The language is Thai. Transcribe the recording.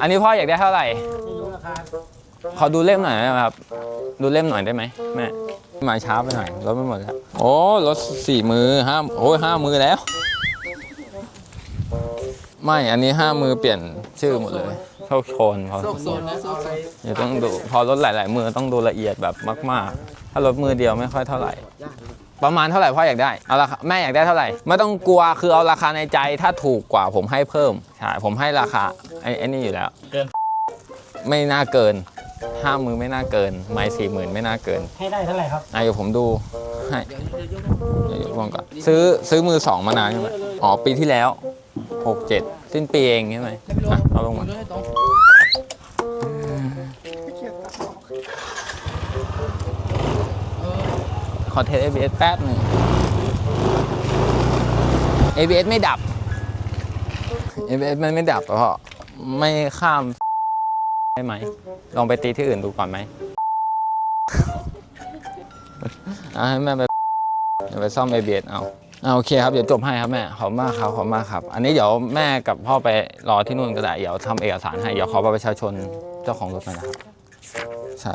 อันนี้พ่ออยากได้เท่าไหร่ ไม่รู้ราคาขอดูเล่มหน่อยได้ไหมครับ ดูเล่มหน่อยได้ไหมแม่มาช้าไปหน่อยรถไม่หมดแล้ว โอ้รถสี่มือห้าโอ้ยห้ามือแล้ว ไม่อันนี้ห้ามือเปลี่ยนชื่อหมดเลยโชคโชนพอโซกโซนนะโซกโซนเดี๋ยวต้องดู พอรถหลาย ๆ มือต้องดูละเอียดแบบมาก ๆ ถ้ารถมือเดียวไม่ค่อยเท่าไหร่ ประมาณเท่าไหร่พ่ออยากได้เอาราคาแม่อยากได้เท่าไหร่ไม่ต้องกลัวคือเอาราคาในใจถ้าถูกกว่าผมให้เพิ่มใช่ผมให้ราคาไอ้ไอ้นี่อยู่แล้วเกิน ไม่น่าเกินห้ามือไม่น่าเกิน ไม่สี่หมื่นไม่น่าเกินให้ได้เท่าไหร่ครับอะเดี๋ยวผมดูให้เดี๋ยวเดี๋ยวยกเดี๋ยวลองก่อนซื้อซื้อมือสองมานานใช่ไหมอ๋อปีที่แล้วหกเจ็ดสิ้นปีเองใช่ไหมอะเอาลงมาให้ตรง ขอเทส ABS แป๊บหนึ่ง ABS ไม่ดับ ABS มันไม่ดับเพราะไม่ข้ามได้ไหม ลองไปตีที่อื่นดูก่อนไหมเอาให้แม่ไปไปซ่อม ABS เอาเอาโอเคครับ เดี๋ยวจบให้ครับแม่ ขอบคุณมากครับ ขอบคุณมากครับ อันนี้เดี๋ยวแม่กับพ่อไปรอที่นู่นก็ได้ เดี๋ยวทำเอกสารให้ เดี๋ยวขอบัตรประชาชนเจ้าของรถหน่อยนะครับ ใช่